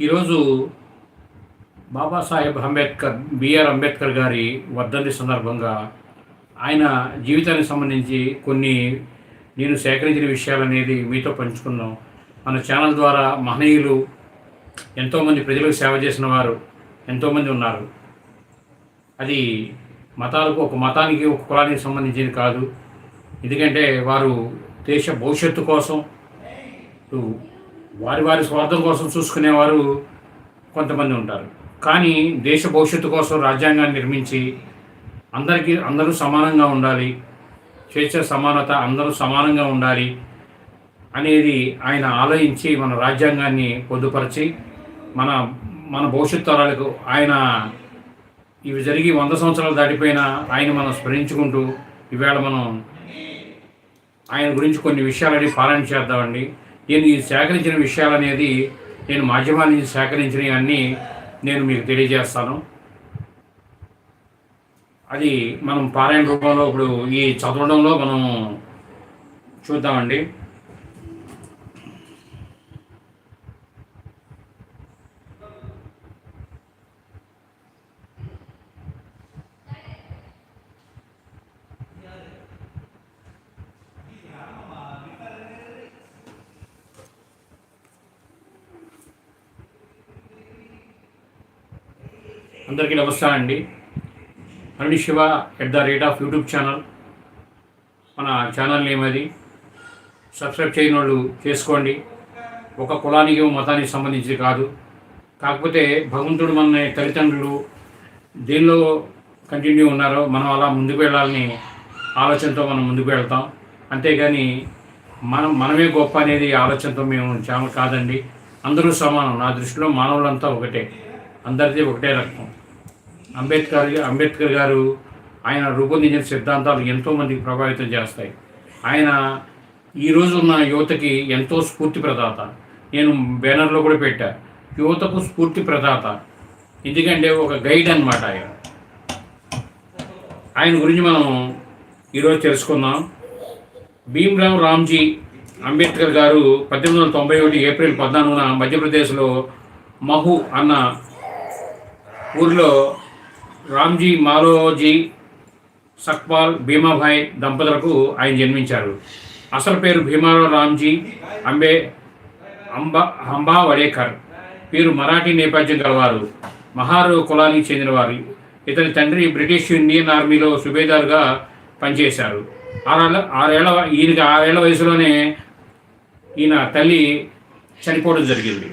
ఈరోజు బాబాసాహెబ్ అంబేద్కర్ బిఆర్ అంబేద్కర్ గారి వర్ధంతి సందర్భంగా ఆయన జీవితానికి సంబంధించి కొన్ని నేను సేకరించిన విషయాలు అనేది మీతో పంచుకున్నాం. మన ఛానల్ ద్వారా మహనీయులు ఎంతోమంది ప్రజలకు సేవ చేసిన వారు ఎంతోమంది ఉన్నారు. అది మతాలకు ఒక మతానికి ఒక కులానికి సంబంధించింది కాదు. ఎందుకంటే వారు దేశ భవిష్యత్తు కోసం వారి వారి స్వార్థం కోసం చూసుకునేవారు కొంతమంది ఉంటారు. కానీ దేశ భవిష్యత్తు కోసం రాజ్యాంగాన్ని నిర్మించి అందరికీ అందరూ సమానంగా ఉండాలి స్వేచ్ఛ సమానత అందరూ సమానంగా ఉండాలి అనేది ఆయన ఆలోచించి మన రాజ్యాంగాన్ని పొందుపరిచి మన మన భవిష్యత్ తరాలకు ఆయన ఇవి జరిగి వంద సంవత్సరాలు దాటిపోయినా ఆయన మనం స్మరించుకుంటూ ఈవేళ మనం ఆయన గురించి కొన్ని విషయాలని పాలన చేద్దామండి. నేను ఈ సేకరించిన విషయాలు అనేది నేను మాధ్యమాల నుంచి సేకరించినవి అన్నీ నేను మీకు తెలియజేస్తాను. అది మనం పారాయణ రూపంలో ఇప్పుడు ఈ చదవడంలో మనం చూద్దామండి. అందరికీ నమస్కారం అండి. Aruni Shiva at the rate of YouTube channel మన ఛానల్ నేమ్ అది. సబ్స్క్రైబ్ చేయని వాళ్ళు చేసుకోండి. ఒక కులానికి మతానికి సంబంధించి కాదు. కాకపోతే భగవంతుడు మన తల్లిదండ్రులు దేనిలో కంటిన్యూ ఉన్నారో మనం అలా ముందుకు వెళ్ళాలని ఆలోచనతో మనం ముందుకు వెళ్తాం. అంతేగాని మనం మనమే గొప్ప అనేది ఆలోచనతో మేము ఛానల్ కాదండి. అందరూ సమానం. నా దృష్టిలో మానవులంతా ఒకటే. అందరిది ఒకటే రకం అంబేద్కర్ అంబేద్కర్ గారు ఆయన రూపొందించిన సిద్ధాంతాలు ఎంతోమందికి ప్రభావితం చేస్తాయి. ఆయన ఈరోజు ఉన్న యువతకి ఎంతో స్ఫూర్తి ప్రదాత. నేను బ్యానర్లో కూడా పెట్టా. యువతకు స్ఫూర్తి ప్రదాత. ఎందుకంటే ఒక గైడ్ అన్నమాట ఆయన. ఆయన గురించి మనం ఈరోజు తెలుసుకుందాం. భీమ్రావ్ రామ్జీ అంబేద్కర్ గారు పద్దెనిమిది వందల తొంభై ఒకటి ఏప్రిల్ పద్నాలుగున మధ్యప్రదేశ్లో మహు అన్న ఊరిలో రామ్జీ మాలోజీ సక్పాల్ భీమాభాయ్ దంపతులకు ఆయన జన్మించారు. అసలు పేరు భీమారావు రామ్జీ అంబే అంబా అంబా వడేకర్. వీరు మరాఠీ నేపథ్యం గలవారు. మహారు కులానికి చెందినవారు. ఇతని తండ్రి బ్రిటిష్ ఇండియన్ ఆర్మీలో సుబేదార్గా పనిచేశారు. ఆరేళ్ళ ఆరేళ్ళ ఈయనకి ఆరేళ్ళ వయసులోనే ఈయన తల్లి చనిపోవడం జరిగింది.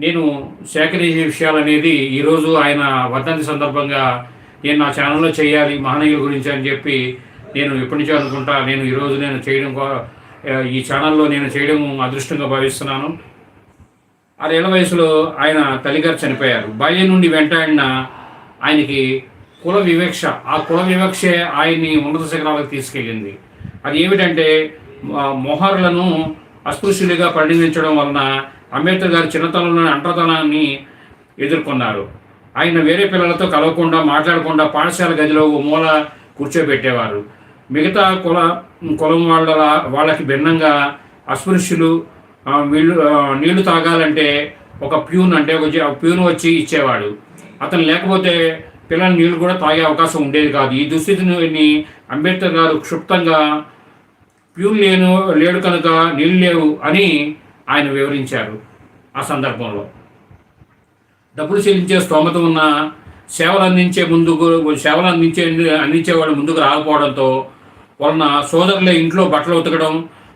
నేను సేకరించిన విషయాలు అనేది ఈరోజు ఆయన వర్ధంతి సందర్భంగా నేను నా ఛానల్లో చేయాలి మహనీయుల గురించి అని చెప్పి నేను ఎప్పటి నుంచో అనుకుంటా నేను ఈరోజు నేను చేయడం కో- ఈ ఛానల్లో నేను చేయడం అదృష్టంగా భావిస్తున్నాను. ఆరేళ్ళ వయసులో ఆయన తల్లిగారు చనిపోయారు. బాల్యం నుండి వెంటాడిన ఆయనకి కుల వివక్ష ఆ కుల వివక్షే ఆయన్ని ఉన్నత శిఖరాలకు తీసుకెళ్ళింది. అది ఏమిటంటే మొహర్లను అస్పృశ్యులుగా పరిగణించడం వలన అంబేద్కర్ గారు చిన్నతనంలోని అంటతనాన్ని ఎదుర్కొన్నారు. ఆయన వేరే పిల్లలతో కలవకుండా మాట్లాడకుండా పాఠశాల గదిలో ఓ మూల కూర్చోబెట్టేవారు. మిగతా కుల కులం వాళ్ళ వాళ్ళకి భిన్నంగా అస్పృశ్యులు వీళ్ళు నీళ్ళు తాగాలంటే ఒక ప్యూన్ అంటే ఒక ప్యూన్ వచ్చి ఇచ్చేవాడు. అతను లేకపోతే పిల్లల నీళ్ళు కూడా తాగే అవకాశం ఉండేది కాదు. ఈ దుస్థితిని అంబేద్కర్ గారు క్షుప్తంగా ప్యూన్ లేను లేడు కనుక నీళ్ళు లేవు అని ఆయన వివరించారు ఆ సందర్భంలో. డబ్బులు చెల్లించే స్తోమత ఉన్న సేవలు అందించే ముందుకు సేవలు అందించే అందించేవాడు ముందుకు రాకపోవడంతో వలన సోదరులే ఇంట్లో బట్టలు ఉతకడం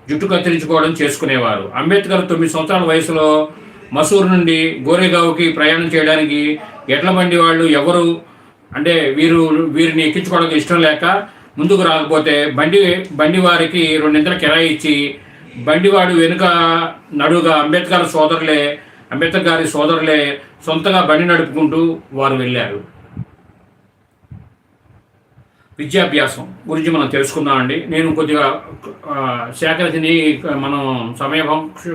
జుట్టు కత్తిరించుకోవడం చేసుకునేవారు. అంబేద్కర్ తొమ్మిది సంవత్సరాల వయసులో మసూరు నుండి గోరేగావ్కి ప్రయాణం చేయడానికి ఎడ్ల బండి వాళ్ళు ఎవరు అంటే వీరు వీరిని ఎక్కించుకోవడానికి ఇష్టం లేక ముందుకు రాకపోతే బండి బండి వారికి రెండింతల కిరాయి ఇచ్చి బండివాడు వెనుక నడుగా అంబేద్కర్ సోదరులే అంబేద్కర్ గారి సోదరులే సొంతగా బండి నడుపుకుంటూ వారు వెళ్ళారు. విద్యాభ్యాసం గురించి మనం తెలుసుకుందామండి నేను కొద్దిగా ఆ, మనం సమయం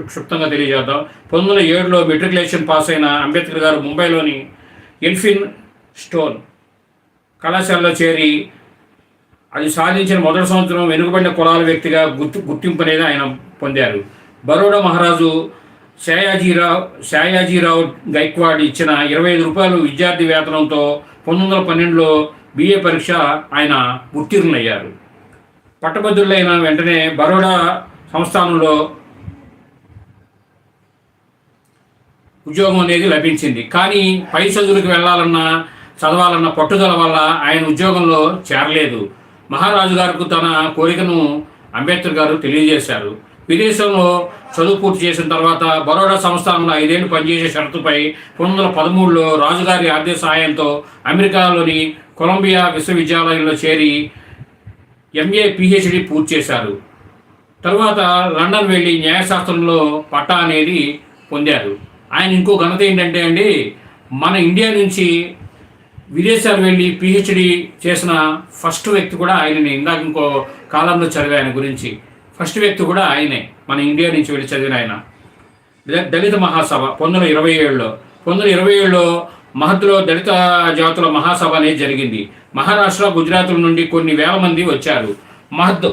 క్షుప్తంగా తెలియజేద్దాం. పంతొమ్మిది వందల ఏడులో మెట్రికులేషన్ పాస్ అయిన అంబేద్కర్ గారు ముంబైలోని ఎల్ఫిన్ స్టోన్ కళాశాలలో చేరి అది సాధించిన మొదటి సంవత్సరం వెనుకబడిన కులాల వ్యక్తిగా గుర్తు గుర్తింపు అనేది ఆయన పొందారు. బరోడా మహారాజు శాయాజీరావు శాయాజీరావు గైక్వాడ్ ఇచ్చిన ఇరవై ఐదు రూపాయలు విద్యార్థి వేతనంతో పంతొమ్మిది వందల పన్నెండులో బిఏ పరీక్ష ఆయన ఉత్తీర్ణులయ్యారు. పట్టభద్రులైన వెంటనే బరోడా సంస్థానంలో ఉద్యోగం అనేది లభించింది. కానీ పై చదువులకు వెళ్ళాలన్నా చదవాలన్న పట్టుదల వల్ల ఆయన ఉద్యోగంలో చేరలేదు. మహారాజు గారికి తన కోరికను అంబేద్కర్ గారు తెలియజేశారు. విదేశంలో చదువు పూర్తి చేసిన తర్వాత బరోడా సంస్థానంలో ఐదేళ్ళు పనిచేసే షరతుపై రెండు వందల పదమూడులో రాజుగారి ఆర్థిక సహాయంతో అమెరికాలోని కొలంబియా విశ్వవిద్యాలయంలో చేరి ఎంఏ పిహెచ్డి పూర్తి చేశారు. తరువాత లండన్ వెళ్ళి న్యాయశాస్త్రంలో పట్టా అనేది పొందారు. ఆయన ఇంకో ఘనత ఏంటంటే అండి మన ఇండియా నుంచి విదేశాలు వెళ్ళి పిహెచ్డి చేసిన ఫస్ట్ వ్యక్తి కూడా ఆయనని. ఇందాక ఇంకో కాలంలో చదివే ఆయన గురించి. ఫస్ట్ వ్యక్తి కూడా ఆయనే. మన ఇండియా నుంచి వెళ్ళి చదివిన ఆయన. దళిత మహాసభ పంతొమ్మిది ఇరవై ఏడులో. పంతొమ్మిది ఇరవై ఏడులో మహత్లో దళిత జాతుల మహాసభ అనేది జరిగింది. మహారాష్ట్ర గుజరాత్ నుండి కొన్ని వేల మంది వచ్చారు. మహద్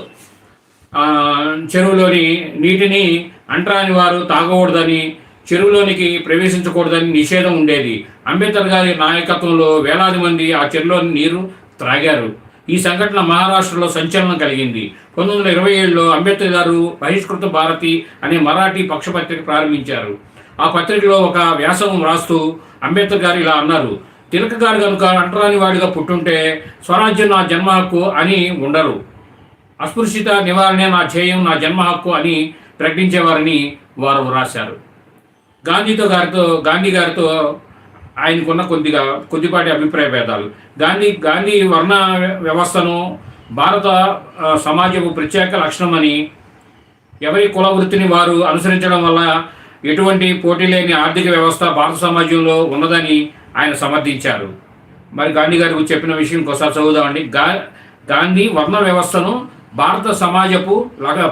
చెరువులోని నీటిని అంటరాని వారు తాగకూడదని చెరువులోనికి ప్రవేశించకూడదని నిషేధం ఉండేది. అంబేద్కర్ గారి నాయకత్వంలో వేలాది మంది ఆ చెరువులోని నీరు త్రాగారు. ఈ సంఘటన మహారాష్ట్రలో సంచలనం కలిగింది. పంతొమ్మిది వందల ఇరవై ఏడులో అంబేద్కర్ గారు బహిష్కృత భారతి అనే మరాఠీ పక్షపత్రిక ప్రారంభించారు. ఆ పత్రికలో ఒక వ్యాసం రాస్తూ అంబేద్కర్ గారు ఇలా అన్నారు తిలక గారు కనుక అంటరాని వాడిగా పుట్టుంటే స్వరాజ్యం నా జన్మ హక్కు అని ఉండరు. అస్పృశ్యత నివారణే నా ధ్యేయం నా జన్మ హక్కు అని ప్రకటించేవారని వారు వ్రాశారు. గాంధీతో గారితో గాంధీ గారితో ఆయనకున్న కొద్దిగా కొద్దిపాటి అభిప్రాయ భేదాలు. గాంధీ గాంధీ వర్ణ వ్యవస్థను భారత సమాజపు ప్రత్యేక లక్షణమని ఎవరి కుల వృత్తిని వారు అనుసరించడం వల్ల ఎటువంటి పోటీ లేని ఆర్థిక వ్యవస్థ భారత సమాజంలో ఉన్నదని ఆయన సమర్థించారు. మరి గాంధీ గారికి చెప్పిన విషయం ఇంకోసారి చదువుదామండి. గా గాంధీ వర్ణ వ్యవస్థను భారత సమాజపు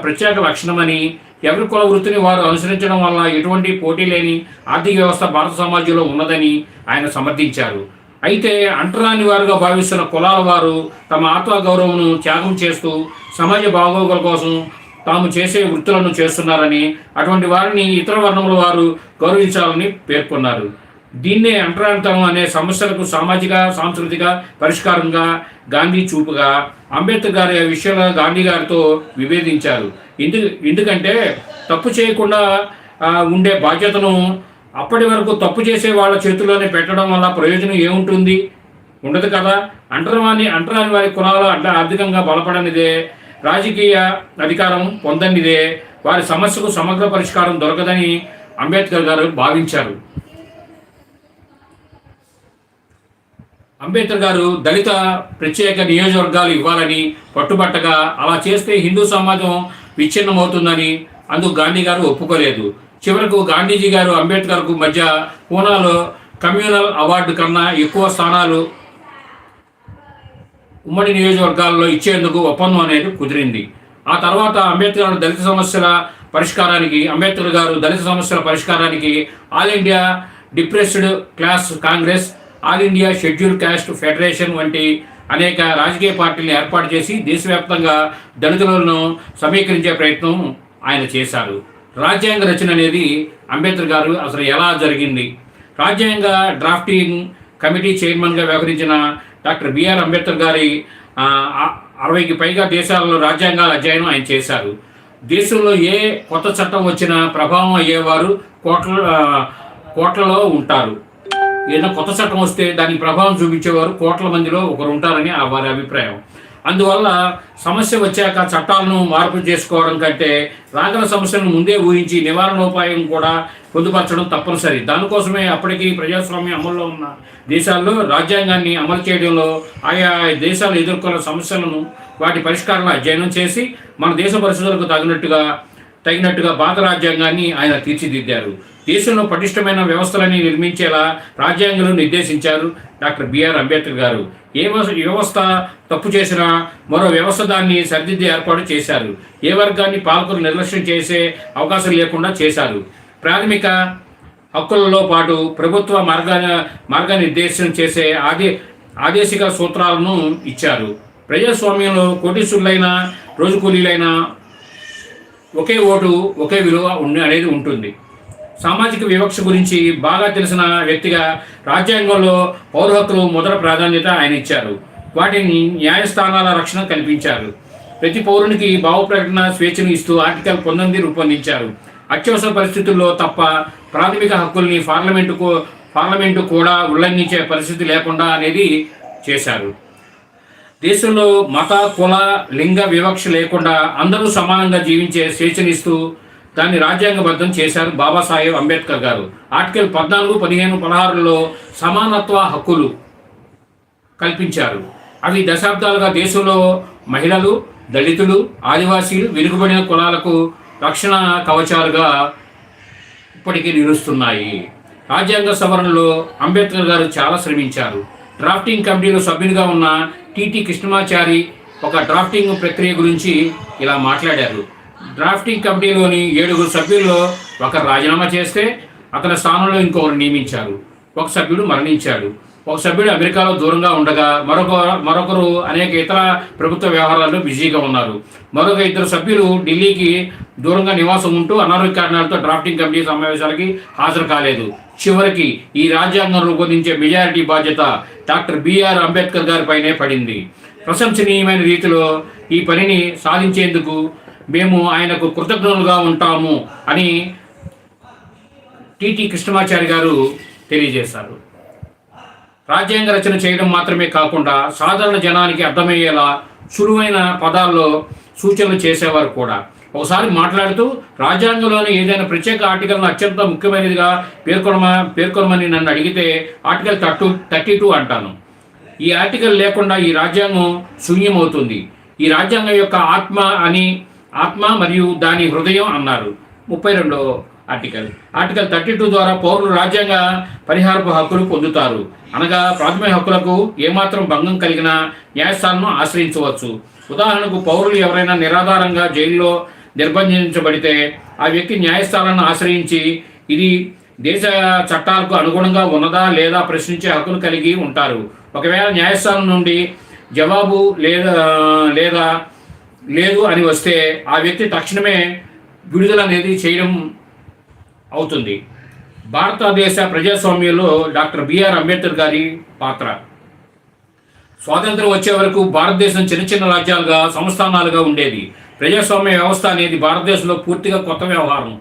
ప్రత్యేక లక్షణమని ఎవరి కుల వృత్తిని వారు అనుసరించడం వల్ల ఎటువంటి పోటీ లేని ఆర్థిక వ్యవస్థ భారత సమాజంలో ఉన్నదని ఆయన సమర్థించారు. అయితే అంటరాని వారుగా భావిస్తున్న కులాల వారు తమ ఆత్మగౌరవమును త్యాగం చేస్తూ సమాజ బాగోగుల కోసం తాము చేసే వృత్తులను చేస్తున్నారని అటువంటి వారిని ఇతర వర్ణముల వారు గౌరవించాలని పేర్కొన్నారు. దీన్నే అంటరాంతరం అనే సమస్యలకు సామాజిక సాంస్కృతిక పరిష్కారంగా గాంధీ చూపుగా అంబేద్కర్ గారి ఆ విషయంలో గాంధీ గారితో విభేదించారు. ఎందు ఎందుకంటే తప్పు చేయకుండా ఉండే బాధ్యతను అప్పటి వరకు తప్పు చేసే వాళ్ళ చేతుల్లోనే పెట్టడం వల్ల ప్రయోజనం ఏముంటుంది? ఉండదు కదా. అంటరాని అంటరాని వారి కులాల అడ్డ ఆర్థికంగా బలపడనిదే. రాజకీయ అధికారం పొందనిదే. వారి సమస్యకు సమగ్ర పరిష్కారం దొరకదని అంబేద్కర్ గారు భావించారు. అంబేద్కర్ గారు దళిత ప్రత్యేక నియోజకవర్గాలు ఇవ్వాలని పట్టుబట్టగా అలా చేస్తే హిందూ సమాజం విచ్ఛిన్నమవుతుందని అందుకు గాంధీ గారు ఒప్పుకోలేదు. చివరకు గాంధీజీ గారు అంబేద్కర్కు మధ్య పూనాలో కమ్యూనల్ అవార్డు కన్నా ఎక్కువ స్థానాలు ఉమ్మడి నియోజకవర్గాల్లో ఇచ్చేందుకు ఒప్పందం అనేది కుదిరింది. ఆ తర్వాత అంబేద్కర్ దళిత సమస్యల పరిష్కారానికి అంబేద్కర్ గారు దళిత సమస్యల పరిష్కారానికి all India depressed class Congress all India schedule caste federation వంటి అనేక రాజకీయ పార్టీలను ఏర్పాటు చేసి దేశవ్యాప్తంగా దళితులను సమీకరించే ప్రయత్నం ఆయన చేశారు. రాజ్యాంగ రచన అనేది అంబేద్కర్ గారు అసలు ఎలా జరిగింది? రాజ్యాంగ డ్రాఫ్టింగ్ కమిటీ చైర్మన్గా వ్యవహరించిన డాక్టర్ బిఆర్ అంబేద్కర్ గారి అరవైకి పైగా దేశాలలో రాజ్యాంగాల అధ్యయనం ఆయన చేశారు. దేశంలో ఏ కొత్త చట్టం వచ్చినా ప్రభావం అయ్యేవారు కోట్ల కోట్లలో ఉంటారు. ఏదైనా కొత్త చట్టం వస్తే దానికి ప్రభావం చూపించేవారు కోట్ల మందిలో ఒకరు ఉంటారని ఆ వారి అభిప్రాయం. అందువల్ల సమస్య వచ్చాక చట్టాలను మార్పు చేసుకోవడం కంటే రాగల సమస్యలను ముందే ఊహించి నివారణోపాయం కూడా పొందుపరచడం తప్పనిసరి. దానికోసమే అప్పటికీ ప్రజాస్వామ్యం అమల్లో ఉన్న దేశాల్లో రాజ్యాంగాన్ని అమలు చేయడంలో ఆయా దేశాలు ఎదుర్కొన్న సమస్యలను వాటి పరిష్కారాలను అధ్యయనం చేసి మన దేశ పరిస్థితులకు తగినట్టుగా తగినట్టుగా భారత రాజ్యాంగాన్ని ఆయన తీర్చిదిద్దారు. దేశంలో పటిష్టమైన వ్యవస్థలని నిర్మించేలా రాజ్యాంగంలో నిర్దేశించారు డాక్టర్ బిఆర్ అంబేద్కర్ గారు. ఏ వ్యవస్థ తప్పు చేసినా మరో వ్యవస్థ దాన్ని సరిదిద్ది ఏర్పాటు చేశారు. ఏ వర్గాన్ని పాలకులు నిర్లక్ష్యం చేసే అవకాశం లేకుండా చేశారు. ప్రాథమిక హక్కులలో పాటు ప్రభుత్వ మార్గ మార్గనిర్దేశం చేసే ఆదే ఆదేశిక సూత్రాలను ఇచ్చారు. ప్రజాస్వామ్యంలో కోటీసులైన రోజు కూలీలైన ఒకే ఓటు ఒకే విలువ ఉండి అనేది ఉంటుంది. సామాజిక వివక్ష గురించి బాగా తెలిసిన వ్యక్తిగా రాజ్యాంగంలో పౌర హక్కులు మొదటి ప్రాధాన్యత ఆయన ఇచ్చారు. వాటిని న్యాయస్థానాల రక్షణ కల్పించారు. ప్రతి పౌరునికి భావ ప్రకటన స్వేచ్ఛను ఇస్తూ ఆర్టికల్ పంతొమ్మిది రూపొందించారు. అత్యవసర పరిస్థితుల్లో తప్ప ప్రాథమిక హక్కుల్ని పార్లమెంటుకు పార్లమెంటు కూడా ఉల్లంఘించే పరిస్థితి లేకుండా అనేది చేశారు. దేశంలో మత కుల లింగ వివక్ష లేకుండా అందరూ సమానంగా జీవించే స్వేచ్ఛనిస్తూ దాన్ని రాజ్యాంగబద్ధం చేశారు బాబాసాహెబ్ అంబేద్కర్ గారు. ఆర్టికల్ పద్నాలుగు పదిహేను పదహారులో సమానత్వ హక్కులు కల్పించారు. అవి దశాబ్దాలుగా దేశంలో మహిళలు దళితులు ఆదివాసీలు వెనుకబడిన కులాలకు రక్షణ కవచాలుగా ఇప్పటికీ నిలుస్తున్నాయి. రాజ్యాంగ సవరణలో అంబేద్కర్ గారు చాలా శ్రమించారు. డ్రాఫ్టింగ్ కమిటీలో సభ్యునిగా ఉన్న టిటి కృష్ణమాచారి ఒక డ్రాఫ్టింగ్ ప్రక్రియ గురించి ఇలా మాట్లాడారు. డ్రాఫ్టింగ్ కమిటీలోని ఏడుగురు సభ్యుల్లో ఒకరు రాజీనామా చేస్తే అతని స్థానంలో ఇంకొకరు నియమించారు. ఒక సభ్యుడు మరణించాడు. ఒక సభ్యుడు అమెరికాలో దూరంగా ఉండగా మరొక మరొకరు అనేక ఇతర ప్రభుత్వ వ్యవహారాల్లో బిజీగా ఉన్నారు. మరొక ఇద్దరు సభ్యులు ఢిల్లీకి దూరంగా నివాసం ఉంటూ అనారోగ్య కారణాలతో డ్రాఫ్టింగ్ కమిటీ సమావేశాలకి హాజరు కాలేదు. చివరికి ఈ రాజ్యాంగం రూపొందించే మెజారిటీ బాధ్యత డాక్టర్ బిఆర్ అంబేద్కర్ గారిపైనే పడింది. ప్రశంసనీయమైన రీతిలో ఈ పనిని సాధించేందుకు మేము ఆయనకు కృతజ్ఞులుగా ఉంటాము అని టిటి కృష్ణమాచారి గారు తెలియజేశారు. రాజ్యాంగ రచన చేయడం మాత్రమే కాకుండా సాధారణ జనానికి అర్థమయ్యేలా సులువైన పదాల్లో సూచనలు చేసేవారు కూడా. ఒకసారి మాట్లాడుతూ రాజ్యాంగంలోని ఏదైనా ప్రత్యేక ఆర్టికల్ను అత్యంత ముఖ్యమైనదిగా పేర్కొనమ పేర్కొనమని నన్ను అడిగితే ఆర్టికల్ థర్టూ థర్టీ టూ అంటాను. ఈ ఆర్టికల్ లేకుండా ఈ రాజ్యాంగం శూన్యమవుతుంది. ఈ రాజ్యాంగం యొక్క ఆత్మ అని ఆత్మ మరియు దాని హృదయం అన్నారు. ముప్పై రెండో ఆర్టికల్. ఆర్టికల్ థర్టీ టూ ద్వారా పౌరులు రాజ్యాంగ పరిహారపు హక్కులు పొందుతారు. అనగా ప్రాథమిక హక్కులకు ఏమాత్రం భంగం కలిగిన న్యాయస్థానం ఆశ్రయించవచ్చు. ఉదాహరణకు పౌరులు ఎవరైనా నిరాధారంగా జైల్లో నిర్బంధించబడితే ఆ వ్యక్తి న్యాయస్థానాన్ని ఆశ్రయించి ఇది దేశ చట్టాలకు అనుగుణంగా ఉన్నదా లేదా ప్రశ్నించే హక్కును కలిగి ఉంటారు. ఒకవేళ న్యాయస్థానం నుండి జవాబు లేదా లేదా లేదు అని వస్తే ఆ వ్యక్తి తక్షణమే విడుదల అనేది చేయడం అవుతుంది. భారతదేశ ప్రజాస్వామ్యంలో డాక్టర్ బిఆర్ అంబేద్కర్ గారి పాత్ర. స్వాతంత్రం వచ్చే వరకు భారతదేశం చిన్న చిన్న రాజ్యాలుగా సంస్థానాలుగా ఉండేది. ప్రజాస్వామ్య వ్యవస్థ అనేది భారతదేశంలో పూర్తిగా కొత్త వ్యవహారం.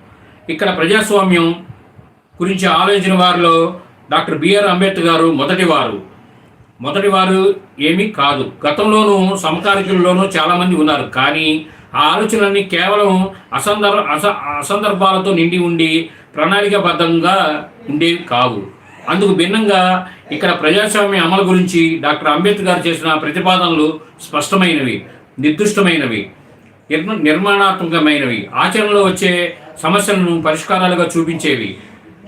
ఇక్కడ ప్రజాస్వామ్యం గురించి ఆలోచించిన వారిలో డాక్టర్ బిఆర్ అంబేద్కర్ గారు మొదటివారు. మొదటివారు ఏమీ కాదు. గతంలోనూ సమకాలికుల్లోనూ చాలామంది ఉన్నారు. కానీ ఆ ఆలోచనలన్నీ కేవలం అసందర్ అస అసందర్భాలతో నిండి ఉండి ప్రణాళికాబద్ధంగా ఉండేవి కావు. అందుకు భిన్నంగా ఇక్కడ ప్రజాస్వామ్య అమలు గురించి డాక్టర్ అంబేద్కర్ గారు చేసిన ప్రతిపాదనలు స్పష్టమైనవి నిర్దిష్టమైనవి నిర్మాణాత్మకమైనవి. ఆచరణలో వచ్చే సమస్యలను పరిష్కారాలుగా చూపించేవి.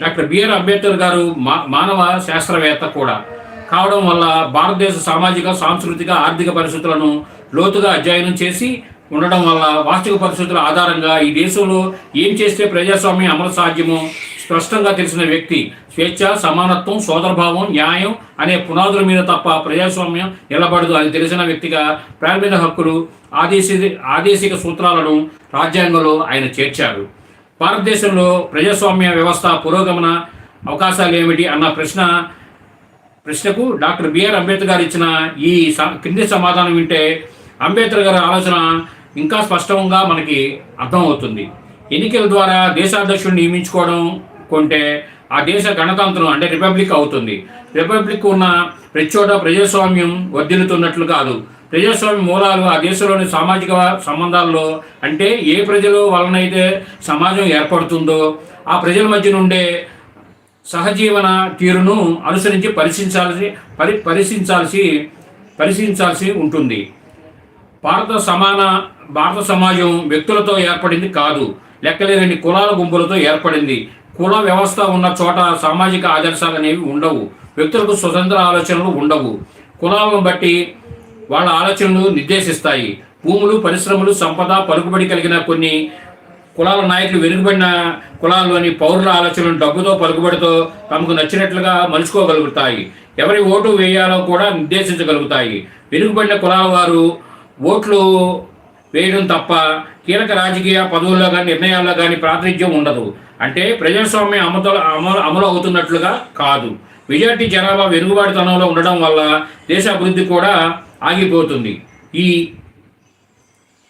Doctor B R Ambedkar garu మా మానవ శాస్త్రవేత్త కూడా. కావడం వల్ల భారతదేశ సామాజిక సాంస్కృతిక ఆర్థిక పరిస్థితులను లోతుగా అధ్యయనం చేసి ఉండడం వల్ల వాస్తవిక పరిస్థితుల ఆధారంగా ఈ దేశంలో ఏం చేస్తే ప్రజాస్వామ్యం అమలు సాధ్యమో స్పష్టంగా తెలిసిన వ్యక్తి స్వేచ్ఛ సమానత్వం సోదరభావం న్యాయం అనే పునాదుల మీద తప్ప ప్రజాస్వామ్యం నిలబడదు అని తెలిసిన వ్యక్తిగా ప్రాథమిక హక్కులు ఆదేశి ఆదేశిక సూత్రాలను రాజ్యాంగంలో ఆయన చేర్చారు. భారతదేశంలో ప్రజాస్వామ్య వ్యవస్థ పురోగమన అవకాశాలు ఏమిటి అన్న ప్రశ్న ప్రశ్నకు డాక్టర్ బిఆర్ అంబేద్కర్ గారు ఇచ్చిన ఈ స- కింది సమాధానం వింటే అంబేద్కర్ గారి ఆలోచన ఇంకా స్పష్టంగా మనకి అర్థమవుతుంది. ఎన్నికల ద్వారా దేశాధ్యక్షుడిని నియమించుకోవడం కొంటే ఆ దేశ గణతంత్రం అంటే రిపబ్లిక్ అవుతుంది. రిపబ్లిక్ ఉన్న ప్రతి చోట ప్రజాస్వామ్యం వర్ధిల్లుతున్నట్లు కాదు. ప్రజాస్వామ్య మూలాలు ఆ దేశంలోని సామాజిక సంబంధాల్లో అంటే ఏ ప్రజలు వలనైతే సమాజం ఏర్పడుతుందో ఆ ప్రజల మధ్య నుండే సహజీవన తీరును అనుసరించి పరిశీలించాల్సి పరి పరిశీలించాల్సి పరిశీలించాల్సి ఉంటుంది. భారత సమాన భారత సమాజం వ్యక్తులతో ఏర్పడింది కాదు. లెక్కలేని కులాల గుంపులతో ఏర్పడింది. కుల వ్యవస్థ ఉన్న చోట సామాజిక ఆదర్శాలు అనేవి ఉండవు. వ్యక్తులకు స్వతంత్ర ఆలోచనలు ఉండవు. కులాలను బట్టి వాళ్ళ ఆలోచనలు నిర్దేశిస్తాయి. భూములు పరిశ్రమలు సంపద పలుకుబడి కలిగిన కొన్ని కులాల నాయకులు వెనుకబడిన కులాల్లోని పౌరుల ఆలోచనలు డబ్బుతో పలుకుబడితో తమకు నచ్చినట్లుగా మలుచుకోగలుగుతాయి. ఎవరి ఓటు వేయాలో కూడా నిర్దేశించగలుగుతాయి. వెనుకబడిన కులాల వారు ఓట్లు వేయడం తప్ప కీలక రాజకీయ పదవుల్లో కానీ నిర్ణయాల్లో కానీ ప్రాతినిధ్యం ఉండదు. అంటే ప్రజాస్వామ్యం అమలు అమలు అమలు అవుతున్నట్లుగా కాదు. మెజార్టీ జనాభా వెనుకబాటుతనంలో ఉండడం వల్ల దేశ అభివృద్ధి కూడా ఆగిపోతుంది. ఈ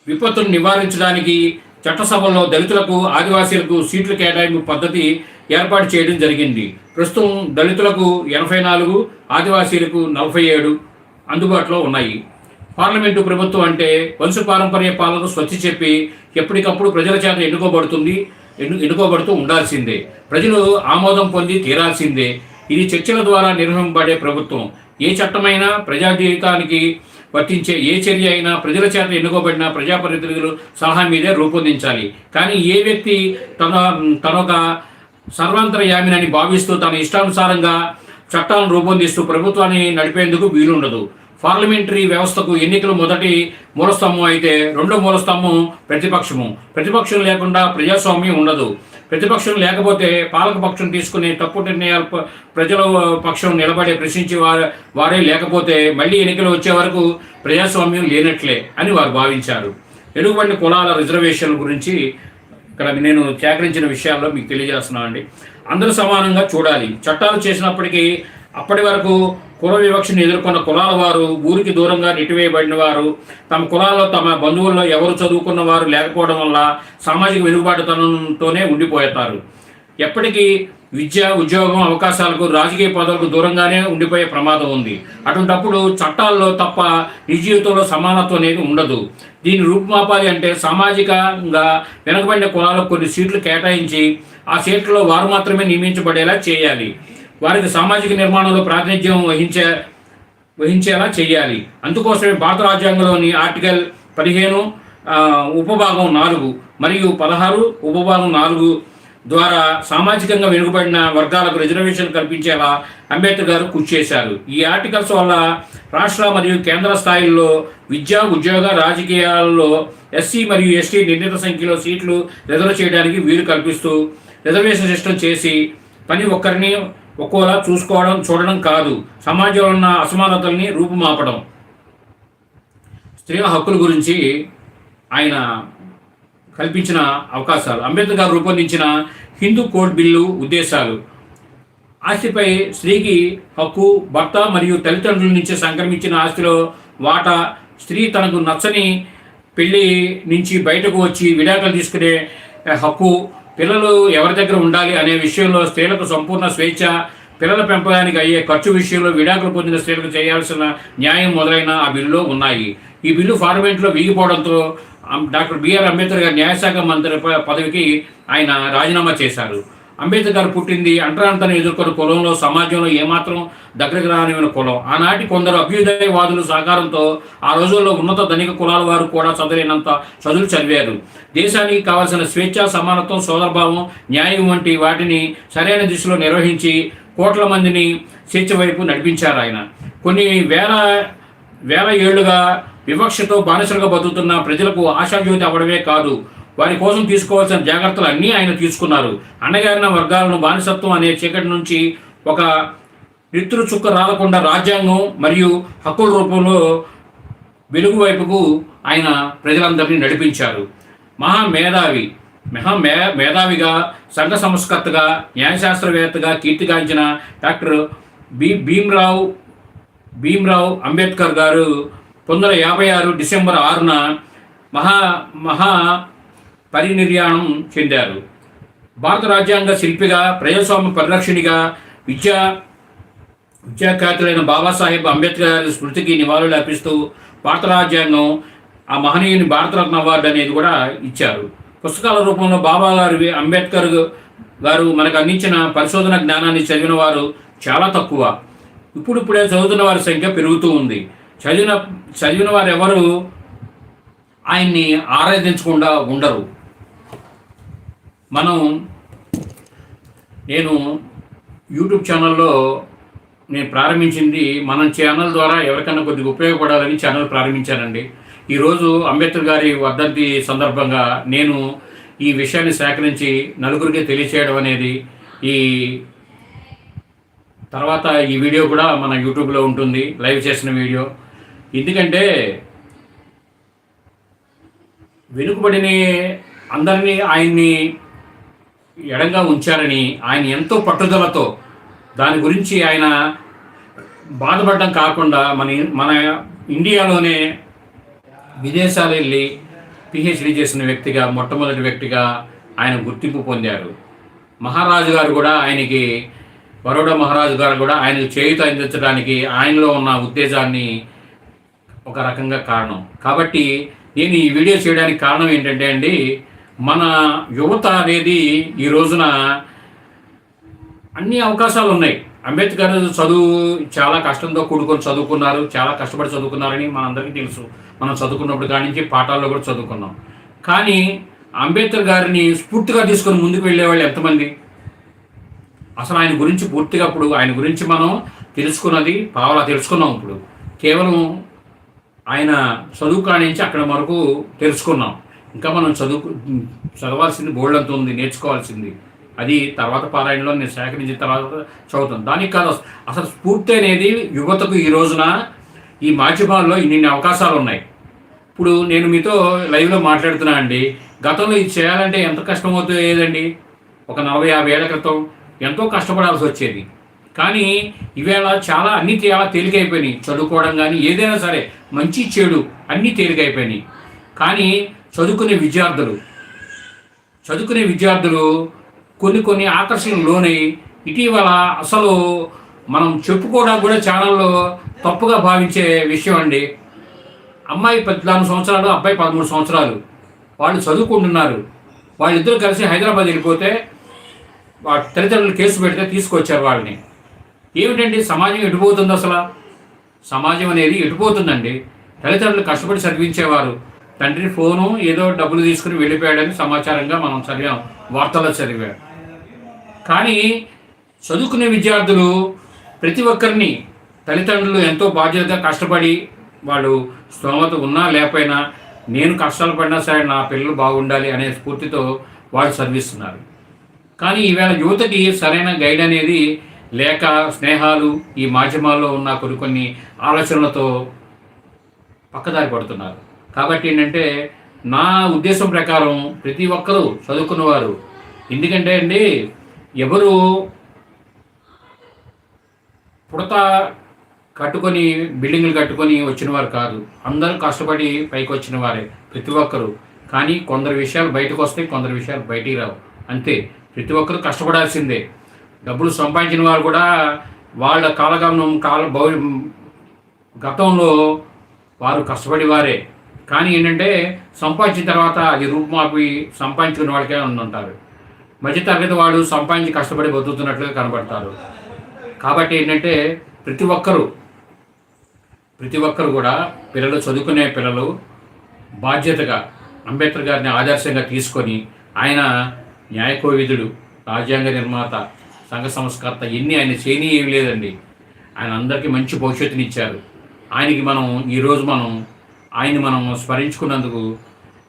విపత్తును నివారించడానికి చట్టసభల్లో దళితులకు ఆదివాసీలకు సీట్లు కేటాయింపు పద్ధతి ఏర్పాటు చేయడం జరిగింది. ప్రస్తుతం దళితులకు ఎనభై నాలుగు ఆదివాసీలకు నలభై ఏడు అందుబాటులో ఉన్నాయి. పార్లమెంటు ప్రభుత్వం అంటే వంశపారంపర్య పాలన స్వచ్ఛ చెప్పి ఎప్పటికప్పుడు ప్రజల చేత ఎన్నుకోబడుతుంది ఎన్ను ఎన్నుకోబడుతూ ఉండాల్సిందే. ప్రజలు ఆమోదం పొంది తీరాల్సిందే. ఇది చర్చల ద్వారా నిర్వహింపబడే ప్రభుత్వం. ఏ చట్టమైనా ప్రజా జీవితానికి వర్తించే ఏ చర్య అయినా ప్రజల చేత ఎన్నుకోబడిన ప్రజాప్రతినిధులు సలహా మీదే రూపొందించాలి. కానీ ఏ వ్యక్తి తన తనొక సర్వాంతరయామినని భావిస్తూ తన ఇష్టానుసారంగా చట్టాలను రూపొందిస్తూ ప్రభుత్వాన్ని నడిపేందుకు వీలుండదు. పార్లమెంటరీ వ్యవస్థకు ఎన్నికలు మొదటి మూలస్తంభం అయితే రెండో మూలస్తంభం ప్రతిపక్షము. ప్రతిపక్షం లేకుండా ప్రజాస్వామ్యం ఉండదు. ప్రతిపక్షం లేకపోతే పాలకపక్షం తీసుకునే తప్పు నిర్ణయాలు ప్రజల పక్షం నిలబడే ప్రశ్నించే వారు వారే లేకపోతే మళ్ళీ ఎన్నికలు వచ్చే వరకు ప్రజాస్వామ్యం లేనట్లే అని వారు భావించారు. వెనుకబడిన కులాల రిజర్వేషన్ల గురించి ఇక్కడ నేను సేకరించిన విషయాల్లో మీకు తెలియజేస్తున్నాను అండి అందరూ సమానంగా చూడాలి. చట్టాలు చేసినప్పటికీ అప్పటి వరకు కుల వివక్షను ఎదుర్కొన్న కులాల వారు ఊరికి దూరంగా నెట్టివేయబడిన వారు తమ కులాల్లో తమ బంధువుల్లో ఎవరు చదువుకున్న వారు లేకపోవడం వల్ల సామాజిక వెనుకబాటుతనంతోనే ఉండిపోతారు ఎప్పటికీ విద్య ఉద్యోగం అవకాశాలకు రాజకీయ పదవులకు దూరంగానే ఉండిపోయే ప్రమాదం ఉంది. అటువంటప్పుడు చట్టాల్లో తప్ప నిజ జీవితంలో సమానత్వం అనేది ఉండదు. దీన్ని రూపుమాపాలి అంటే సామాజికంగా వెనకబడిన కులాలకు కొన్ని సీట్లు కేటాయించి ఆ సీట్లలో వారు మాత్రమే నియమించబడేలా చేయాలి. వారికి సామాజిక నిర్మాణంలో ప్రాతినిధ్యం వహించే వహించేలా చేయాలి అందుకోసమే భారత రాజ్యాంగంలోని ఆర్టికల్ పదిహేను ఉపభాగం నాలుగు మరియు పదహారు ఉపభాగం నాలుగు ద్వారా సామాజికంగా వెనుకబడిన వర్గాలకు రిజర్వేషన్ కల్పించేలా అంబేద్కర్ గారు కృషి చేశారు. ఈ ఆర్టికల్స్ వల్ల రాష్ట్ర మరియు కేంద్ర స్థాయిల్లో విద్య ఉద్యోగ రాజకీయాల్లో ఎస్సీ మరియు ఎస్టీ నిర్ణీత సంఖ్యలో సీట్లు రిజర్వ్ చేయడానికి వీలు కల్పిస్తూ రిజర్వేషన్ సిస్టమ్ చేసి పని ఒక్కరిని ఒక్కోలా చూసుకోవడం చూడడం కాదు. సమాజంలో ఉన్న అసమానతల్ని రూపుమాపడం. స్త్రీల హక్కుల గురించి ఆయన కల్పించిన అవకాశాలు. అంబేద్కర్ గారు రూపొందించిన హిందూ కోడ్ బిల్లు ఉద్దేశాలు. ఆస్తిపై స్త్రీకి హక్కు భర్త మరియు తల్లిదండ్రుల నుంచి సంక్రమించిన ఆస్తిలో వాటా స్త్రీ తనకు నచ్చని పెళ్ళి నుంచి బయటకు వచ్చి విడాకులు తీసుకునే హక్కు పిల్లలు ఎవరి దగ్గర ఉండాలి అనే విషయంలో స్త్రీలకు సంపూర్ణ స్వేచ్ఛ పిల్లల పెంపకానికి అయ్యే ఖర్చు విషయంలో విడాకులు పొందిన స్త్రీలకు చేయాల్సిన న్యాయం మొదలైన ఆ బిల్లులో ఉన్నాయి. ఈ బిల్లు పార్లమెంట్లో వీగిపోవడంతో డాక్టర్ బిఆర్ అంబేద్కర్ గారు న్యాయశాఖ మంత్రి ప- పదవికి ఆయన రాజీనామా చేశారు. అంబేద్కర్ గారు పుట్టింది అంటరాంతను ఎదుర్కొన్న కులంలో సమాజంలో ఏమాత్రం దగ్గరకు రానివైన కులం. ఆనాటి కొందరు అభ్యుదయవాదుల సహకారంతో ఆ రోజుల్లో ఉన్నత ధనిక కులాల వారు కూడా చదివినంత చదువులు చదివారు. దేశానికి కావాల్సిన స్వేచ్ఛ సమానత్వం సోదరభావం న్యాయం వంటి వాటిని సరైన దిశలో నిర్వహించి కోట్ల మందిని స్వేచ్ఛ వైపు నడిపించారు ఆయన. కొన్ని వేల వేల ఏళ్ళుగా వివక్షతో బానిసలుగా బతుకుతున్న ప్రజలకు ఆశాజ్యోతి అవ్వడమే కాదు వారి కోసం తీసుకోవాల్సిన జాగ్రత్తలు అన్నీ ఆయన తీసుకున్నారు. అన్నగారిన వర్గాలను బానిసత్వం అనే చీకటి నుంచి ఒక నిత్రు చుక్క రాలకుండా రాజ్యాంగం మరియు హక్కుల రూపంలో వెలుగు వైపుకు ఆయన ప్రజలందరినీ నడిపించారు. మహా మేధావి మహా మే మేధావిగా సంఘ సంస్కర్తగా న్యాయశాస్త్రవేత్తగా కీర్తిగాంచిన డాక్టర్ బి భీమ్రావు భీమ్రావు అంబేద్కర్ గారు పంతొమ్మిది వందల యాభై ఆరు డిసెంబర్ ఆరున మహా మహా పరినిర్యాణం చెందారు. భారత రాజ్యాంగ శిల్పిగా ప్రజాస్వామ్య పరిరక్షణిగా విద్యా విద్యాఖ్యాతులైన బాబాసాహెబ్ అంబేద్కర్ స్మృతికి నివాళులు అర్పిస్తూ భారత రాజ్యాంగం ఆ మహనీయుని భారతరత్న అవార్డు అనేది కూడా ఇచ్చారు. పుస్తకాల రూపంలో బాబా గారు అంబేద్కర్ గారు మనకు అందించిన పరిశోధన జ్ఞానాన్ని చదివిన వారు చాలా తక్కువ. ఇప్పుడిప్పుడే చదువుతున్న వారి సంఖ్య పెరుగుతూ ఉంది. చదివిన చదివిన వారు ఎవరు ఆయన్ని ఆరాధించకుండా ఉండరు. మనం నేను యూట్యూబ్ ఛానల్లో నేను ప్రారంభించింది మన ఛానల్ ద్వారా ఎవరికైనా కొద్దిగా ఉపయోగపడాలని ఛానల్ ప్రారంభించానండి. ఈరోజు అంబేద్కర్ గారి వర్ధంతి సందర్భంగా నేను ఈ విషయాన్ని సేకరించి నలుగురికి తెలియచేయడం అనేది ఈ తర్వాత ఈ వీడియో కూడా మన యూట్యూబ్లో ఉంటుంది లైవ్ చేసిన వీడియో. ఎందుకంటే వెనుకబడిన అందరినీ ఆయన్ని ఎడంగా ఉంచారని ఆయన ఎంతో పట్టుదలతో దాని గురించి ఆయన బాధపడడం కాకుండా మన మన ఇండియాలోనే విదేశాలు వెళ్ళి పిహెచ్డి చేసిన వ్యక్తిగా మొట్టమొదటి వ్యక్తిగా ఆయన గుర్తింపు పొందారు. మహారాజు గారు కూడా ఆయనకి బరోడా మహారాజు గారు కూడా ఆయన చేయుత అందించడానికి ఆయనలో ఉన్న ఉత్తేజాన్ని ఒక రకంగా కారణం. కాబట్టి నేను ఈ వీడియో చేయడానికి కారణం ఏంటంటే అండి మన యువత అనేది ఈ రోజున అన్ని అవకాశాలు ఉన్నాయి. అంబేద్కర్ చదువు చాలా కష్టంతో కూడుకొని చదువుకున్నారు. చాలా కష్టపడి చదువుకున్నారని మనందరికీ తెలుసు. మనం చదువుకున్నప్పుడు కాడి నుంచి పాఠాల్లో కూడా చదువుకున్నాం. కానీ అంబేద్కర్ గారిని స్ఫూర్తిగా తీసుకొని ముందుకు వెళ్ళేవాళ్ళు ఎంతమంది? అసలు ఆయన గురించి పూర్తిగా ఇప్పుడు ఆయన గురించి మనం తెలుసుకున్నది పావలా తెలుసుకున్నాం ఇప్పుడు. కేవలం ఆయన చదువు కానించి అక్కడ వరకు తెలుసుకున్నాం. ఇంకా మనం చదువుకు చదవాల్సింది బోల్డ్ ఉంది నేర్చుకోవాల్సింది. అది తర్వాత పారాయణలో నేను సేకరించిన తర్వాత చదువుతాను. దానికి కాదు అసలు స్ఫూర్తి అనేది యువతకు ఈ రోజున ఈ మాధ్యమాల్లో ఇన్ని అవకాశాలు ఉన్నాయి ఇప్పుడు నేను మీతో లైవ్లో మాట్లాడుతున్నా అండి. గతంలో ఇది చేయాలంటే ఎంత కష్టమవుతుంది ఏదండి? ఒక నలభై యాభై ఏళ్ళ క్రితం ఎంతో కష్టపడాల్సి వచ్చేది. కానీ ఈవేళ చాలా అన్ని చాలా తేలికైపోయినాయి. చదువుకోవడం కానీ ఏదైనా సరే మంచి చెడు అన్నీ తేలికైపోయినాయి. కానీ చదువుకునే విద్యార్థులు. చదువుకునే విద్యార్థులు కొన్ని కొన్ని ఆకర్షణలు లోనై ఇటీవల అసలు మనం చెప్పుకోవడానికి కూడా ఛానల్లో తప్పుగా భావించే విషయం అండి. అమ్మాయి పద్నాలుగు సంవత్సరాలు అబ్బాయి పదమూడు సంవత్సరాలు. వాళ్ళు చదువుకుంటున్నారు. వాళ్ళిద్దరూ కలిసి హైదరాబాద్ వెళ్ళిపోతే తల్లిదండ్రులు కేసు పెడితే తీసుకొచ్చారు వాళ్ళని. ఏమిటండి సమాజం ఎటుపోతుంది అసలు? సమాజం అనేది ఎటుపోతుందండి? తల్లిదండ్రులు కష్టపడి చదివించేవారు. తండ్రి ఫోను ఏదో డబ్బులు తీసుకుని వెళ్ళిపోయాడని సమాచారంగా మనం చదివాం వార్తల్లో చదివాం. కానీ చదువుకునే విద్యార్థులు ప్రతి ఒక్కరిని తల్లిదండ్రులు ఎంతో బాధ్యతగా కష్టపడి వాళ్ళు స్తోమత ఉన్నా లేకపోయినా నేను కష్టాలు పడినా సరే నా పిల్లలు బాగుండాలి అనే స్ఫూర్తితో వాళ్ళు చదివిస్తున్నారు. కానీ ఈవేళ యువతకి సరైన గైడ్ అనేది లేక స్నేహాలు ఈ మాధ్యమాల్లో ఉన్న కొన్ని కొన్ని ఆలోచనలతో పక్కదారి పడుతున్నారు. కాబట్టి ఏంటంటే నా ఉద్దేశం ప్రకారం ప్రతి ఒక్కరూ చదువుకున్నవారు ఎందుకంటే అండి ఎవరు పుడత కట్టుకొని బిల్డింగ్లు కట్టుకొని వచ్చిన వారు కాదు. అందరూ కష్టపడి పైకి వచ్చిన వారే ప్రతి ఒక్కరు. కానీ కొందరు విషయాలు బయటకు వస్తాయి కొందరు విషయాలు బయటికి రావు. అంతే. ప్రతి ఒక్కరు కష్టపడాల్సిందే. డబ్బులు సంపాదించిన వారు కూడా వాళ్ళ కాలగమనం కాల భవి గతంలో వారు కష్టపడి వారే కానీ ఏంటంటే సంపాదించిన తర్వాత అది రూపుమాపి సంపాదించుకున్న వాళ్ళకే ఉంటారు మధ్యతరగతి వాడు సంపాదించి కష్టపడి బతుకుతున్నట్లుగా కనబడతారు. కాబట్టి ఏంటంటే ప్రతి ఒక్కరూ ప్రతి ఒక్కరు కూడా పిల్లలు చదువుకునే పిల్లలు బాధ్యతగా అంబేద్కర్ గారిని ఆదర్శంగా తీసుకొని ఆయన న్యాయకోవిధుడు రాజ్యాంగ నిర్మాత సంఘ సంస్కర్త ఎన్ని ఆయన చేయని ఏమి లేదండి. ఆయన అందరికీ మంచి భవిష్యత్తునిచ్చారు. ఆయనకి మనం ఈరోజు మనం ఆయన మనం స్మరించుకున్నందుకు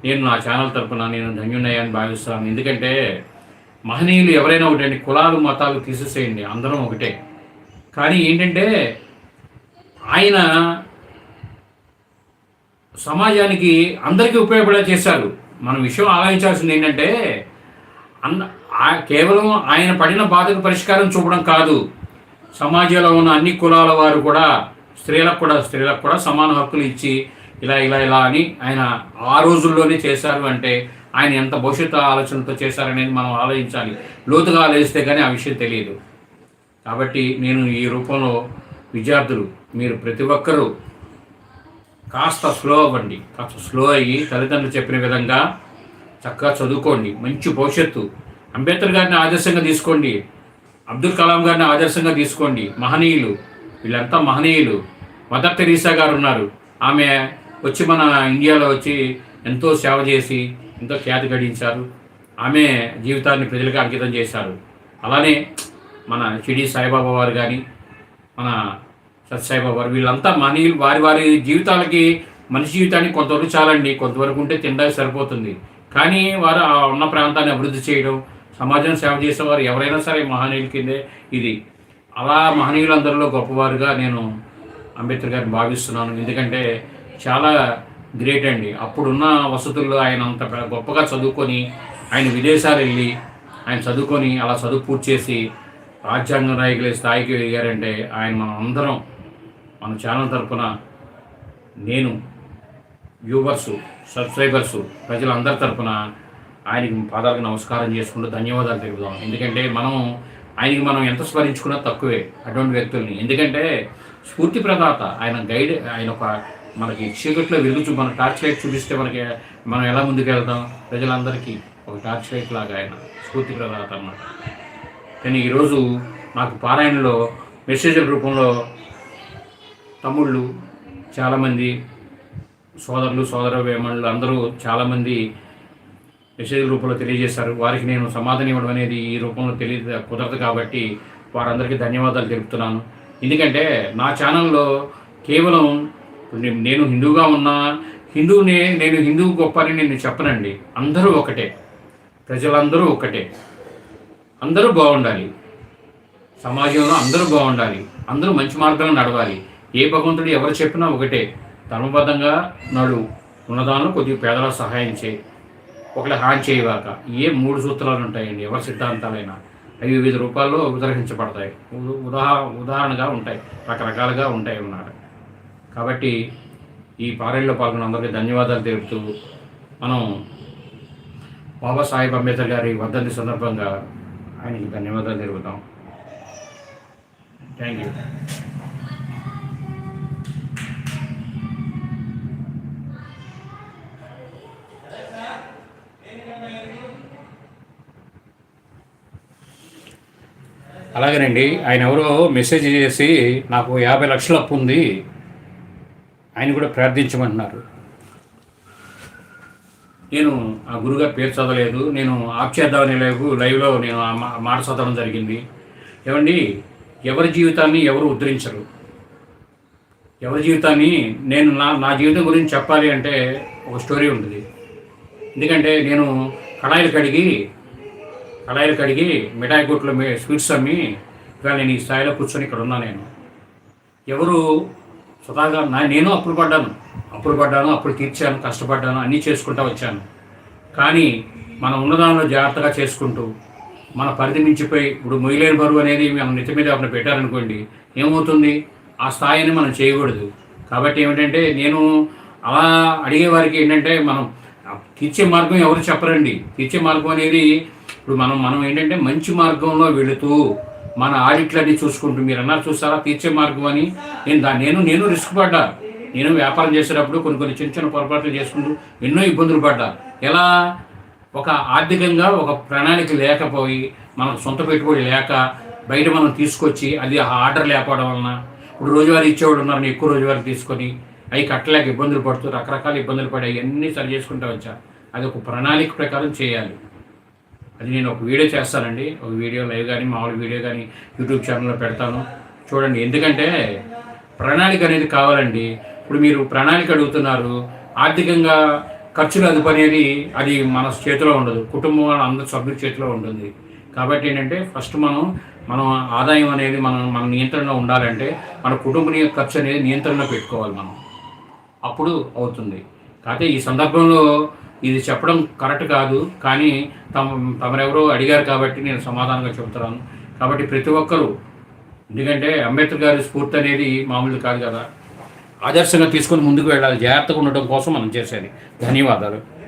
నేను నా ఛానల్ తరపున నేను ధన్యున్నాయని భావిస్తాను ఎందుకంటే మహనీయులు ఎవరైనా ఒకటండి కులాలు మతాలు తీసేసేయండి. అందరం ఒకటే. కానీ ఏంటంటే ఆయన సమాజానికి అందరికీ ఉపయోగపడే చేశారు. మన విషయం ఆలోచించాల్సింది ఏంటంటే అన్న ఆ- కేవలం ఆయన పడిన బాధకు పరిష్కారం చూపడం కాదు. సమాజంలో ఉన్న అన్ని కులాల వారు కూడా స్త్రీలకు కూడా స్త్రీలకు కూడా సమాన హక్కులు ఇచ్చి ఇలా ఇలా ఇలా అని ఆయన ఆ రోజుల్లోనే చేశారు అంటే ఆయన ఎంత భవిష్యత్తు ఆలోచనతో చేశారనేది మనం ఆలోచించాలి. లోతుగా ఆలోచిస్తే కానీ ఆ విషయం తెలియదు. కాబట్టి నేను ఈ రూపంలో విద్యార్థులు మీరు ప్రతి ఒక్కరూ కాస్త స్లో అవ్వండి. కాస్త స్లో అయ్యి తల్లిదండ్రులు చెప్పిన విధంగా చక్కగా చదువుకోండి. మంచి భవిష్యత్తు. అంబేద్కర్ గారిని ఆదర్శంగా తీసుకోండి. అబ్దుల్ కలాం గారిని ఆదర్శంగా తీసుకోండి. మహనీయులు. వీళ్ళంతా మహనీయులు. మదర్ తెరీసా గారు ఉన్నారు. ఆమె వచ్చి మన ఇండియాలో వచ్చి ఎంతో సేవ చేసి ఎంతో ఖ్యాతి గడించారు. ఆమె జీవితాన్ని ప్రజలకు అంకితం చేశారు. అలానే మన షిడి సాయిబాబా వారు కానీ మన సత్సాయిబాబా వారు వీళ్ళంతా మనీయులు వారి వారి జీవితాలకి మనిషి జీవితానికి కొంతవరకు చాలండి. కొంతవరకు ఉంటే తినడానికి సరిపోతుంది. కానీ వారు ఆ ఉన్న ప్రాంతాన్ని అభివృద్ధి చేయడం సమాజం సేవ చేసేవారు ఎవరైనా సరే మహనీయుల కిందే ఇది. అలా మహనీయులందరిలో గొప్పవారుగా నేను అంబేద్కర్ గారిని భావిస్తున్నాను. ఎందుకంటే చాలా గ్రేట్ అండి. అప్పుడున్న వసతుల్లో ఆయన అంత గొప్పగా చదువుకొని ఆయన విదేశాలు వెళ్ళి ఆయన చదువుకొని అలా చదువు పూర్తి చేసి రాజ్యాంగ నాయకులే స్థాయికి ఎదిగారంటే ఆయన మనం అందరం మన ఛానల్ తరఫున నేను వ్యూవర్సు సబ్స్క్రైబర్సు ప్రజలందరి తరఫున ఆయనకి పాదాలకు నమస్కారం చేసుకుంటూ ధన్యవాదాలు తెలుపుదాం. ఎందుకంటే మనం ఆయనకి మనం ఎంత స్మరించుకున్నా తక్కువే అటువంటి వ్యక్తుల్ని. ఎందుకంటే స్ఫూర్తి ప్రదాత ఆయన గైడ్ ఆయన ఒక మనకి చీకట్లో వెలుగు మన టార్చ్ లైట్ చూపిస్తే మనకి మనం ఎలా ముందుకెళ్తాం? ప్రజలందరికీ ఒక టార్చ్ లైట్ లాగా ఆయన స్ఫూర్తి ప్రదాత అన్నమాట. కానీ ఈరోజు నాకు పారాయణలో మెసేజ్ల రూపంలో తమ్ముళ్ళు చాలామంది సోదరులు సోదర వేమళ్ళు అందరూ చాలామంది మెసేజ్ రూపంలో తెలియజేశారు. వారికి నేను సమాధానం ఇవ్వడం అనేది ఈ రూపంలో తెలియ కుదరదు కాబట్టి వారందరికీ ధన్యవాదాలు తెలుపుతున్నాను. ఎందుకంటే నా ఛానల్లో కేవలం నేను హిందువుగా ఉన్నా హిందువునే నేను హిందువు గొప్ప అని నేను చెప్పనండి. అందరూ ఒకటే. ప్రజలందరూ ఒకటే. అందరూ బాగుండాలి. సమాజంలో అందరూ బాగుండాలి. అందరూ మంచి మార్గంలో నడవాలి. ఏ భగవంతుడు ఎవరు చెప్పినా ఒకటే. ధర్మబద్ధంగా నడు. ఉన్నదానిలో కొద్దిగా పేదలకు సహాయం చేయి. ఒకటి హాని చేయవాక ఏ మూడు సూత్రాలు ఉంటాయండి. ఎవరి సిద్ధాంతాలైనా. అవి వివిధ రూపాల్లో ఉదహరించబడతాయి ఉ- ఉదాహ ఉదాహరణగా ఉంటాయి. రకరకాలుగా ఉంటాయి అన్నమాట. కాబట్టి ఈ పారాయణలో పాల్గొన్న అందరికీ ధన్యవాదాలు తెలుపుతూ మనం బాబాసాహెబ్ అంబేద్కర్ గారి వర్ధంతి సందర్భంగా ఆయనకి ధన్యవాదాలు తెలుపుతాం. థ్యాంక్ యూ అలాగేనండి ఆయన ఎవరో మెసేజ్ చేసి నాకు యాభై లక్షలు అప్పు ఉంది. ఆయన కూడా ప్రార్థించమంటున్నారు. నేను ఆ గురుగా పేరు చదవలేదు నేను ఆప్ చేద్దామని లేవు లైవ్లో నేను ఆ మా- మాట చదవడం జరిగింది. ఏమండి ఎవరి జీవితాన్ని ఎవరు ఉద్ధరించరు? ఎవరి జీవితాన్ని నేను నా నా జీవితం గురించి చెప్పాలి అంటే ఒక స్టోరీ ఉంటుంది. ఎందుకంటే నేను కడాయిలు కడిగి కడాయిలు కడిగి మిఠాయి కొట్లు మీ స్వీట్స్ అమ్మి ఇవాళ నేను ఈ స్థాయిలో కూర్చొని ఇక్కడ ఉన్నా నేను. ఎవరు స్వతహాగా నా నేను అప్పులు పడ్డాను. అప్పుడు పడ్డాను అప్పుడు తీర్చాను కష్టపడ్డాను అన్నీ చేసుకుంటూ వచ్చాను. కానీ మనం ఉన్నదానిలో జాగ్రత్తగా చేసుకుంటూ మన పరిధి మించిపోయి ఇప్పుడు మొయ్యలేని బరువు అనేది మనం నెత్తి మీద ఏమైనా పెట్టారనుకోండి ఏమవుతుంది? ఆ స్థాయిని మనం చేయకూడదు. కాబట్టి ఏమిటంటే నేను అలా అడిగే వారికి ఏంటంటే మనం తీర్చే మార్గం ఎవరు చెప్పరండి. తీర్చే మార్గం అనేది ఇప్పుడు మనం మనం ఏంటంటే మంచి మార్గంలో వెళుతూ మన ఆడిట్లన్నీ చూసుకుంటూ మీరు అన్నారు చూస్తారా తీర్చే మార్గం అని. నేను దాన్ని నేను నేను రిస్క్ పడ్డా. నేను వ్యాపారం చేసేటప్పుడు కొన్ని కొన్ని చిన్న చిన్న పొరపాట్లు చేసుకుంటూ ఎన్నో ఇబ్బందులు పడ్డా. ఎలా? ఒక ఆర్థికంగా ఒక ప్రణాళిక లేకపోయి మనకు సొంత పెట్టుబడి లేక బయట మనం తీసుకొచ్చి అది ఆ ఆర్డర్ లేకపోవడం వలన ఇప్పుడు రోజువారీ ఇచ్చేవాడు ఉన్నారు ఎక్కువ రోజువారీ తీసుకొని అవి కట్టలేక ఇబ్బందులు పడుతూ రకరకాల ఇబ్బందులు పడి అవన్నీ సరి చేసుకుంటూ వచ్చా. అది ఒక ప్రణాళిక ప్రకారం చేయాలి. అది నేను ఒక వీడియో చేస్తానండి. ఒక వీడియో లైవ్ కానీ మామూలు వీడియో కానీ యూట్యూబ్ ఛానల్లో పెడతాను. చూడండి ఎందుకంటే ప్రణాళిక అనేది కావాలండి. ఇప్పుడు మీరు ప్రణాళిక అడుగుతున్నారు. ఆర్థికంగా ఖర్చులు అదుపు అది మన చేతిలో ఉండదు. కుటుంబం అందరి సభ్యుల చేతిలో ఉంటుంది. కాబట్టి ఏంటంటే ఫస్ట్ మనం మనం ఆదాయం అనేది మనం మన నియంత్రణలో ఉండాలంటే మన కుటుంబ ఖర్చు అనేది నియంత్రణలో పెట్టుకోవాలి మనం. అప్పుడు అవుతుంది. కాకపోతే ఈ సందర్భంలో ఇది చెప్పడం కరెక్ట్ కాదు కానీ తమ తమరెవరో అడిగారు కాబట్టి నేను సమాధానంగా చెబుతున్నాను. కాబట్టి ప్రతి ఒక్కరూ ఎందుకంటే అంబేద్కర్ గారి స్ఫూర్తి అనేది మామూలు కాదు కదా. ఆదర్శంగా తీసుకొని ముందుకు వెళ్ళాలి. జాగ్రత్తగా ఉండటం కోసం మనం చేసేది. ధన్యవాదాలు.